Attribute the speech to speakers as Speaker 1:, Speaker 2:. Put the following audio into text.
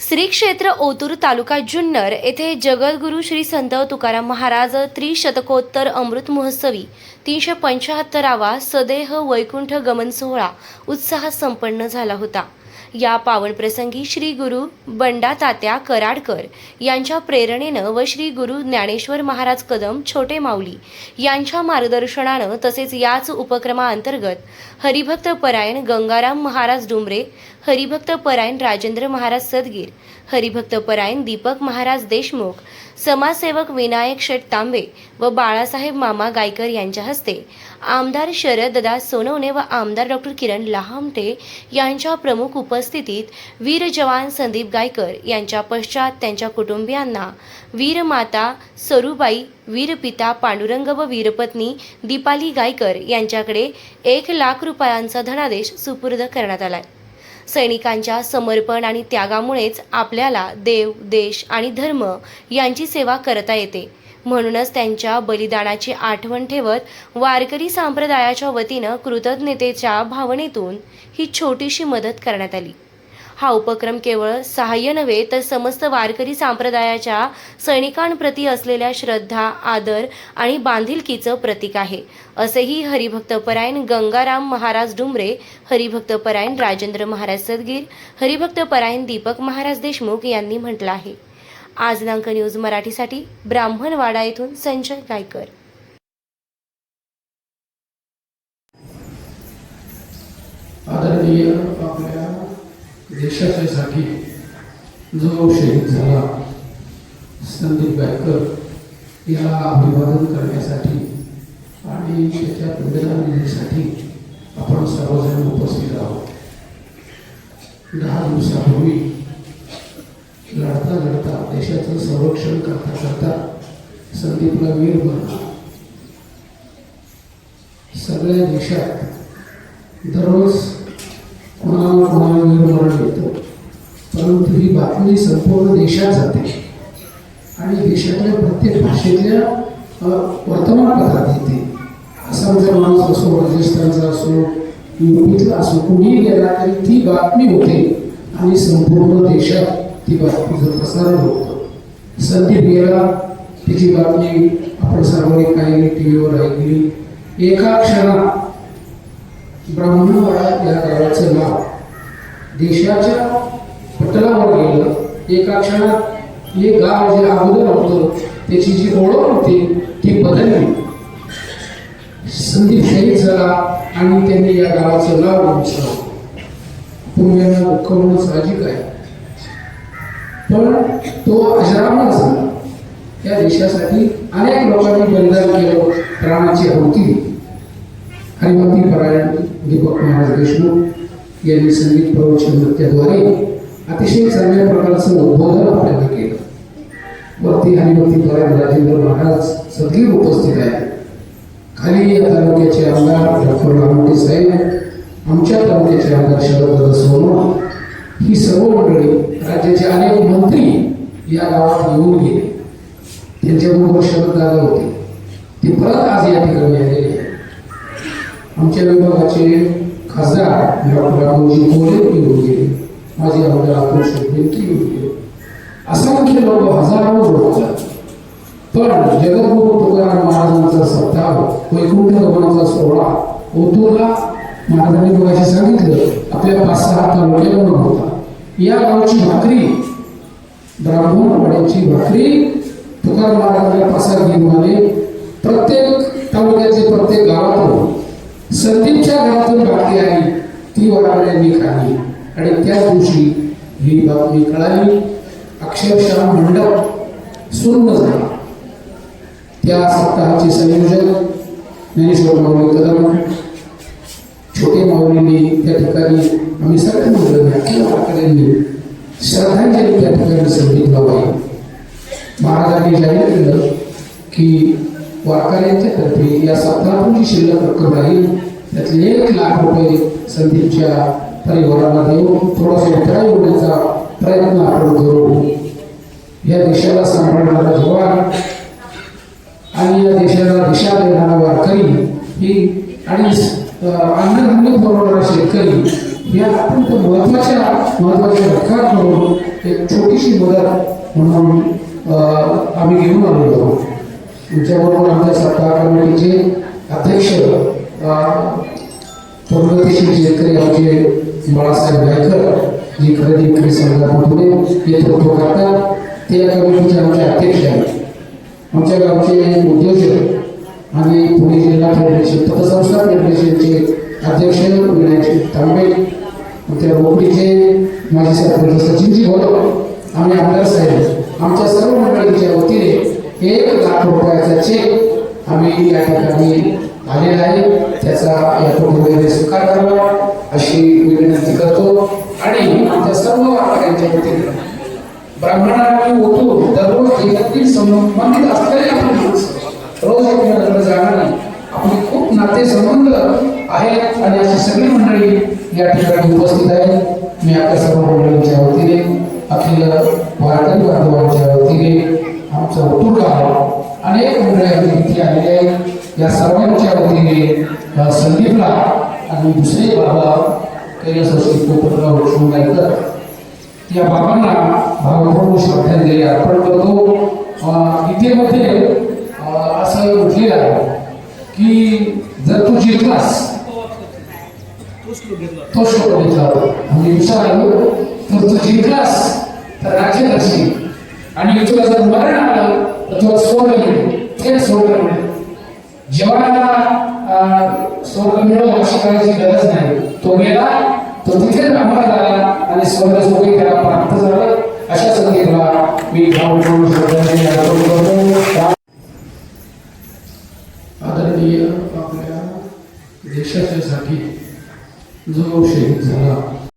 Speaker 1: श्री क्षेत्र ओतूर तालुका जुन्नर येथे जगद्गुरू श्री संत तुकाराम महाराज त्रिशतकोत्तर अमृत महोत्सवी तीनशे पंच्याहत्तरावा सदेह वैकुंठ गमन सोहळा उत्साहात संपन्न झाला होता. या पावन प्रसंगी श्री गुरु बंडा तात्या कराडकर यांच्या प्रेरणेनं व श्री गुरु ज्ञानेश्वर महाराज कदम छोटे माऊली यांच्या मार्गदर्शनानं तसेच याच उपक्रमाअंतर्गत हरिभक्त परायण गंगाराम महाराज डुमरे हरिभक्त परायण राजेंद्र महाराज सदगीर हरिभक्त परायण दीपक महाराज देशमुख समाजसेवक विनायक शेठ तांबे व बाळासाहेब मामा गायकर यांच्या हस्ते आमदार शरददा सोनवणे व आमदार डॉक्टर किरण लहामटे यांच्या प्रमुख उपस्थितीत वीर जवान संदीप गायकर यांच्या पश्चात त्यांच्या कुटुंबियांना वीरमाता सरूबाई वीरपिता पांडुरंग व वीरपत्नी दीपाली गायकर यांच्याकडे एक लाख रुपयांचा धनादेश सुपूर्द करण्यात आलाय. सैनिकांच्या समर्पण आणि त्यागामुळेच आपल्याला देव देश आणि धर्म यांची सेवा करता येते. म्हणूनच त्यांच्या बलिदानाची आठवण ठेवत वारकरी संप्रदायाच्या वतीनं कृतज्ञतेच्या भावनेतून ही छोटीशी मदत करण्यात आली. हा उपक्रम केवळ सहाय्य नव्हे तर समस्त वारकरी संप्रदायाच्या सैनिकांप्रती असलेल्या श्रद्धा आदर आणि बांधिलकीचं प्रतीक आहे. असेही हरिभक्तपरायण गंगाराम महाराज डुमरे हरिभक्तपरायण राजेंद्र महाराज सदगीर हरिभक्तपरायण दीपक महाराज देशमुख यांनी म्हटलं आहे. आज दिनांक न्यूज मराठीसाठी ब्राह्मणवाडा येथून संजय गायकर.
Speaker 2: आदरणीय आपल्या देशाच्यासाठी जो शहीद झाला संदीप गायकर याला अभिवादन करण्यासाठी आणि त्याच्या प्रेरणानिधीसाठी आपण सर्वजण उपस्थित आहोत. दहा दिवसापूर्वी लढता लढता देशाचं संरक्षण करता करता संदीपला वीर बनला. सगळ्या देशात दररोज कोणाला कोणाला परंतु ही बातमी संपूर्ण देशात जाते. आणि देशातल्या प्रत्येक भाषेतल्या वर्तमानपत्रात येते. आसामचा माणूस असो राजस्थानचा असो युपीतला असो कुणीही गेला तरी ती बातमी होते आणि संपूर्ण देशात ती बातमीचं प्रसारण होतं संदीप गेला तिची बातमी आपण सर्वांनी काही टी व्हीवर ऐकली. एका क्षणात ब्राह्मणवाडा या गावाचं नाव. देशाच्या पटलावर गेलं एका क्षणात हे गाव जे अगोदर होतं त्याची जी ओळख होती ती बदलली. संदीप शहीद झाला आणि त्यांनी या गावाचं नाव उंचावलं. पुण्याला दुःख म्हणून साहजिक आहे. पण तो अजरामर झाला. त्या देशासाठी अनेक लोकांनी बलिदान केलं प्राणाची होती हरिमती परायण. दीपक महाराज देशमुख यांनी संगीत प्रवचन नृत्याद्वारे अतिशय चांगल्या प्रकारचं उद्बोधन आपल्याला केलं. वरती आणि परायण राजेंद्र महाराज सगळे उपस्थित आहेत. खाली या तालुक्याचे आमदार डॉक्टर रामोटे साहेब आमच्या तालुक्याचे आमदार शरद सोनवणे ही सर्व मंडळी राज्याचे अनेक मंत्री या गावात येऊन गेले. त्यांच्याबरोबर शरद दादा होते. ते परत आज या ठिकाणी आले. आमच्या विभागाचे खासदार डॉक्टर रामोजी कोले येऊन गेले माझे आमदार अतुल शेट्टी येऊन गेले असंख्य लोक हजारो लोक पण जगद्गुरु तुकाराम महाराजांचा सप्ताह वैकुंठ गमनाचा सोहळा ओतूरला महाराजांनी बघायचे सांगितलं आपल्या पाच सहा तालुक्याला होता. या गावची भाकरी ब्राह्मणवाड्याची भाकरी तुकाराम महाराजांच्या प्रसाद घेऊन आले. प्रत्येक तालुक्याचे प्रत्येक गावातून संदीपच्या घरातून बातमी आली ती वडावड्यांनी खाल्ली आणि त्याच दिवशी ही बातमी कळाली. अक्षरशः मंडप सुन्न झाला. त्या सप्ताहाचे संयोजक ज्ञानेश्वर माऊली कदम छोटे माऊलींनी त्या ठिकाणी आम्ही सगळे म्हणलं अखिल वारकऱ्यांनी श्रद्धांजली त्या ठिकाणी संगीत आहे महाराजांनी जाहीर केलं की वारकऱ्यांच्या तर्फे या सप्ताहातून जी शिल्लक रक्कम राहील. त्यातले एक लाख रुपये संदीपच्या परिवारामध्ये देऊन थोडासा उतरा येण्याचा प्रयत्न आपण करू. या देशाला सांभाळणारा जवान आणि या देशाला दिशा देणारा वारकरी ही आणि अन्नधान्य पुरवणारा शेतकरी या अत्यंत महत्त्वाच्या महत्त्वाच्या घटकात म्हणून एक छोटीशी मदत म्हणून आम्ही घेऊन आलेलो आहोत. तुमच्याबरोबर आमच्या सत्ता कमिटीचे अध्यक्ष अं, शेतकरी आमचे बाळासाहेब गायकर जी खरेदी विक्री संघामध्ये नेतृत्व करतात ते या कमिटीचे आमचे अध्यक्ष आहेत. आमच्या गावचे उद्योजक आणि पुणे जिल्हा फेडरेशन पतसंस्था फेडरेशनचे अध्यक्ष विनायक तांबे त्या रोकडीचे माजी सरपंच सचिनजी बोलव आणि आमदार साहेब आमच्या सर्व मंडळींच्या वतीने एक लाख रुपयाचा चेक आम्ही या ठिकाणी आलेला आहे त्याचा या वगैरे स्वीकार करावा अशी विनंती करतो. आणि त्या सर्व वारकऱ्यांच्या वतीने ब्राह्मणांनी ओतून दररोज जगातील संबंधित असलेले आपण रोज एकमेकांकडे जाणार आपले खूप नाते संबंध आहेत. आणि अशी सगळी मंडळी या ठिकाणी उपस्थित आहेत. मी आता सर्व मंडळींच्या वतीने अखिल वारकरी बांधवांच्या वतीने आमचा उतुर्ग अनेक मंडळी आपली इथे आलेले आहेत. या सर्वांच्या वतीने संदीपला आणि दुसरे बाबा कैलासवासी पोपटराव लक्ष्मणगायकर या बाबांना भावपूर्ण श्रद्धांजली अर्पण करतो. गीतेमध्ये असं म्हटलेलं आहे की जर तू जिंकलास तो श्लोक घेतला. म्हणजे आणि विचारलो तर तू जिंकलास तर राज्य करशील आणि तुला जर मरण आलं तर तुला स्वर्ग थेट स्वर्ग जेव्हा स्वर्ग मिळो अशी करायची गरज नाही तो गेला तो तिथे ब्राह्मण झाला आणि स्वर्ग सुखी त्याला प्राप्त झालं. अशा संगीतला मी भावपूर्ण करतो आदरणीय आपल्या देशाच्यासाठी जो शहीद झाला